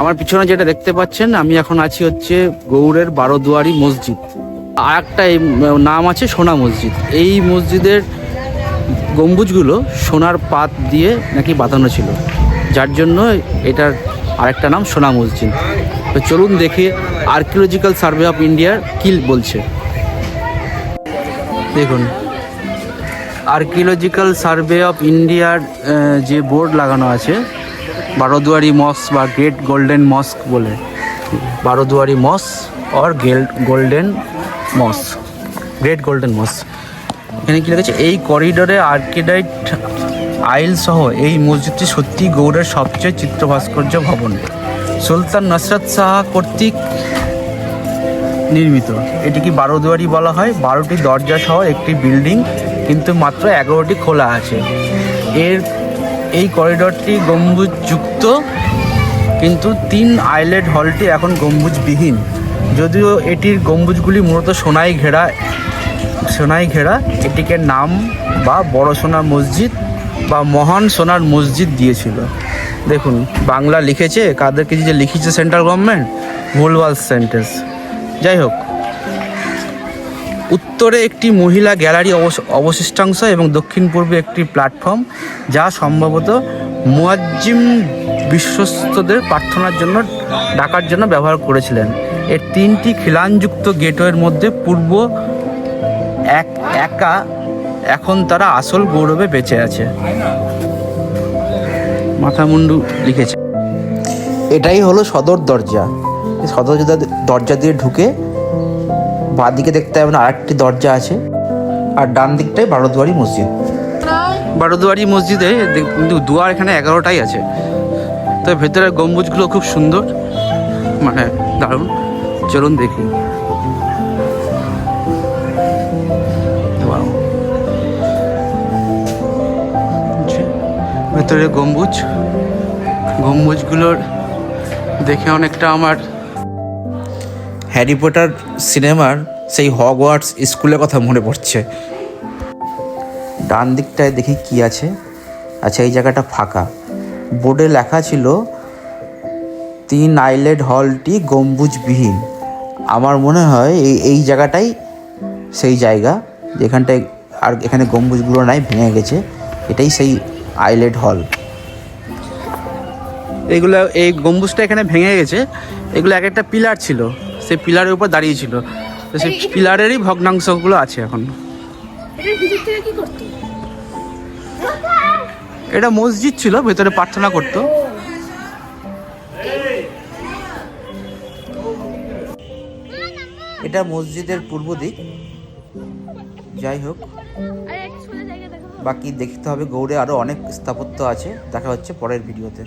আমার পিছনে যেটা দেখতে পাচ্ছেন, আমি এখন আছি হচ্ছে গৌড়ের বারোদুয়ারি মসজিদ। আর একটা নাম আছে সোনা মসজিদ। এই মসজিদের গম্বুজগুলো সোনার পাত দিয়ে নাকি বাঁধানো ছিল। যার জন্য এটার আরেকটা নাম সোনা মসজিদ। তো চলুন দেখি আর্কিওলজিক্যাল সার্ভে অফ ইন্ডিয়ার কি বলছে। দেখুন আর্কিওলজিক্যাল সার্ভে অফ ইন্ডিয়ার যে বোর্ড লাগানো আছে বারোদুয়ারি মস বা গ্রেট গোল্ডেন মস্ক বলে। Baroduari mosque or great golden mosque. Great golden mosque. এখানে কি লেগেছে এই করিডোরে আর্কিডাইট আইল সহ এই মসজিদটি সত্যি গৌড়ের সবচেয়ে চিত্র ভাস্কর্য ভবন। সুলতান নসরত শাহ কর্তৃক নির্মিত। এটিকে বারোদুয়ারি বলা হয়? বারোটি দরজা সহ একটি বিল্ডিং, কিন্তু মাত্র এগারোটি খোলা আছে। এর এই করিডরটি গম্বুজযুক্ত, কিন্তু তিন আইলেট হলটি এখন গম্বুজবিহীন। যদিও এটির গম্বুজগুলি মূলত সোনাই ঘেরা সোনাই ঘেরা, এটিকে নাম বা বড় সোনা মসজিদ বা মহান সোনার মসজিদ দিয়েছিল। দেখুন, বাংলা লিখেছে, কাদেরকে যে লিখেছে সেন্ট্রাল গভর্নমেন্ট? ভুলভাল সেন্টেন্স। যাই হোক উত্তরে একটি মহিলা গ্যালারি অবশিষ্টাংশ এবং দক্ষিণ পূর্বে একটি প্ল্যাটফর্ম, যা সম্ভবত মুয়াজ্জিম বিশ্বস্তদের প্রার্থনার জন্য, ডাকার জন্য ব্যবহার করেছিলেন। এর তিনটি খিলানযুক্ত গেটওয়ের মধ্যে পূর্ব এক একা এখন তারা আসল গৌরবে বেঁচে আছে। মাথামুন্ডু লিখেছে। এটাই হলো সদর দরজা। সদর দরজা দিয়ে ঢুকে বাঁ দিকে দেখতে পাবেন আরেকটি দরজা আছে আর ডান দিকটাই বারোদুয়ারি মসজিদ। বারোদুয়ারি মসজিদে কিন্তু দুয়ার এখানে এগারোটাই আছে। তো ভেতরের গম্বুজগুলো খুব সুন্দর। মানে দারুণ। চলুন দেখি. ভেতরে গম্বুজ। গম্বুজগুলোর দেখে অনেকটা আমার হ্যারি পটার সিনেমার সেই হগওয়ার্টস স্কুলের কথা মনে পড়ছে। ডান দিকটায় দেখি কি আছে? আচ্ছা এই জায়গাটা ফাঁকা। বোর্ডে লেখা ছিল, তিন আইলেট হলটি গম্বুজবিহীন। আমার মনে হয় এই এই জায়গাটাই সেই জায়গা, যেখানটায় আর এখানে গম্বুজগুলো নাই, ভেঙে গেছে। এটাই সেই আইলেট হল। এগুলো, এই গম্বুজটা এখানে ভেঙে গেছে। এগুলো এক একটা পিলার ছিল। সেই পিলারের উপর দাঁড়িয়ে ছিল। তো সেই পিলারেরই ভগ্নাংশগুলো আছে এখন। এটা মসজিদ ছিল ভেতরে প্রার্থনা করতো। এটা মসজিদের পূর্ব দিক। যাই হোক আরে একটা সোজা জায়গা দেখো বাকি দেখতে হবে। গৌড়ে আরও অনেক স্থাপত্য আছে দেখা হচ্ছে পরের ভিডিওতে।